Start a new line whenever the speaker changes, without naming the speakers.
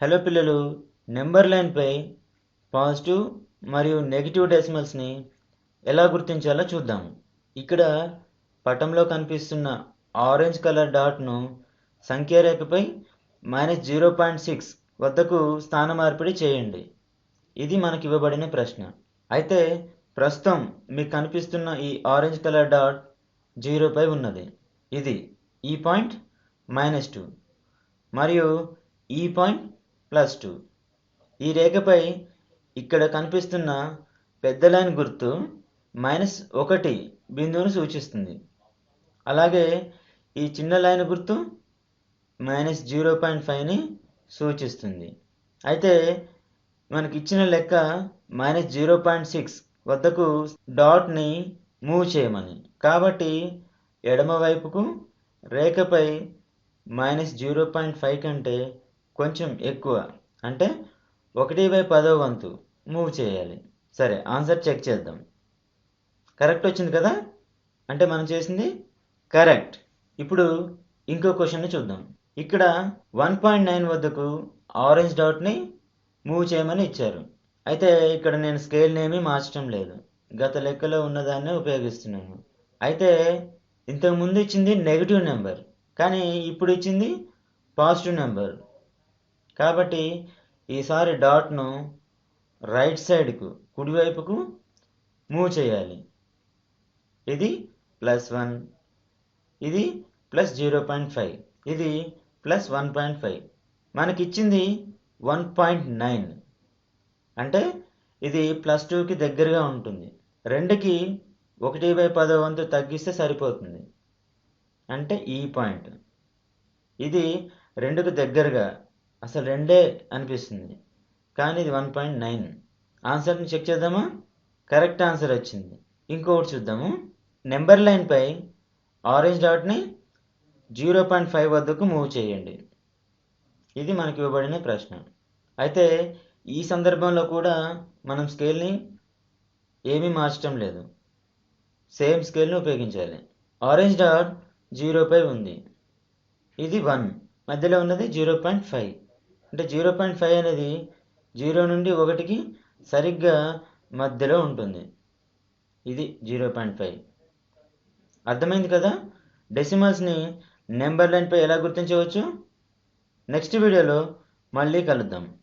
Hello పిల్లలు number లైన్పై positive మరియు నెగిటివ్ డెసిమల్స్ని ఎలా గుర్తించాలో చూద్దాం. ఇక్కడ పటంలో కనిపిస్తున్న ఆరెంజ్ కలర్ డాట్ను సంఖ్యారేఖపై మైనస్ జీరో పాయింట్ సిక్స్ వద్దకు స్థాన మార్పిడి చేయండి. ఇది మనకి ఇవ్వబడిన ప్రశ్న. అయితే ప్రస్తుతం మీకు కనిపిస్తున్న ఈ ఆరెంజ్ కలర్ డాట్ జీరోపై ఉన్నది. ఇది ఈ పాయింట్ మైనస్ టూ. మరియు ఈ పాయింట్ ప్లస్ టూ. ఈ రేఖపై ఇక్కడ కనిపిస్తున్న పెద్ద లైన్ గుర్తు మైనస్ ఒకటి బిందువును సూచిస్తుంది. అలాగే ఈ చిన్న లైన్ గుర్తు మైనస్ జీరో పాయింట్ ఫైవ్ని సూచిస్తుంది. అయితే మనకి ఇచ్చిన లెక్క మైనస్ జీరో పాయింట్ సిక్స్ వద్దకు డాట్ని మూవ్ చేయమని. కాబట్టి ఎడమవైపుకు రేఖపై మైనస్ జీరో పాయింట్ ఫైవ్ కంటే కొంచెం ఎక్కువ. అంటే ఒకటి బై పదో వంతు. మూవ్ చేయాలి. సరే ఆన్సర్ చెక్ చేద్దాం. కరెక్ట్ వచ్చింది కదా? అంటే మనం చేసింది కరెక్ట్ ఇప్పుడు ఇంకో క్వశ్చన్ని చూద్దాం. ఇక్కడ వన్ పాయింట్ నైన్ వద్దకు ఆరెంజ్ డాట్ని మూవ్ చేయమని ఇచ్చారు. అయితే ఇక్కడ నేను స్కేల్ని ఏమీ మార్చడం లేదు. గత లెక్కలో ఉన్నదాన్నే ఉపయోగిస్తున్నాను. అయితే ఇంతకు ముందు ఇచ్చింది నెగిటివ్ నెంబర్ కానీ ఇప్పుడు ఇచ్చింది పాజిటివ్ నెంబర్ కాబట్టి ఈసారి డాట్ను రైట్ సైడ్కు కుడివైపుకు మూవ్ చేయాలి. ఇది ప్లస్ వన్ ఇది ప్లస్ జీరో పాయింట్ ఫైవ్ ఇది ప్లస్ వన్ పాయింట్ ఫైవ్ మనకిచ్చింది వన్ పాయింట్ నైన్ అంటే ఇది ప్లస్ టూకి దగ్గరగా ఉంటుంది. రెండుకి ఒకటి బై పదో వంతు తగ్గిస్తే సరిపోతుంది. అంటే ఈ పాయింట్ ఇది రెండుకు దగ్గరగా అసలు రెండే అనిపిస్తుంది. కానీ ఇది వన్ పాయింట్ నైన్. ఆన్సర్ని చెక్ చేద్దామా? కరెక్ట్ ఆన్సర్ వచ్చింది. ఇంకొకటి చూద్దాము. నెంబర్ లైన్పై ఆరెంజ్ డాట్ని జీరో పాయింట్ ఫైవ్ వద్దకు మూవ్ చేయండి. ఇది మనకి ఇవ్వబడిన ప్రశ్న. అయితే ఈ సందర్భంలో కూడా మనం స్కేల్ని ఏమీ మార్చడం లేదు. సేమ్ స్కేల్ని ఉపయోగించాలి. ఆరెంజ్ డాట్ జీరోపై ఉంది. ఇది వన్. మధ్యలో ఉన్నది జీరో పాయింట్ ఫైవ్. అంటే జీరో పాయింట్ ఫైవ్ అనేది జీరో నుండి ఒకటికి సరిగ్గా మధ్యలో ఉంటుంది. ఇది జీరో పాయింట్ ఫైవ్. అర్థమైంది కదా? డెసిమల్స్ని నెంబర్ లైన్పై ఎలా గుర్తించవచ్చు? నెక్స్ట్ వీడియోలో మళ్ళీ కలుద్దాం.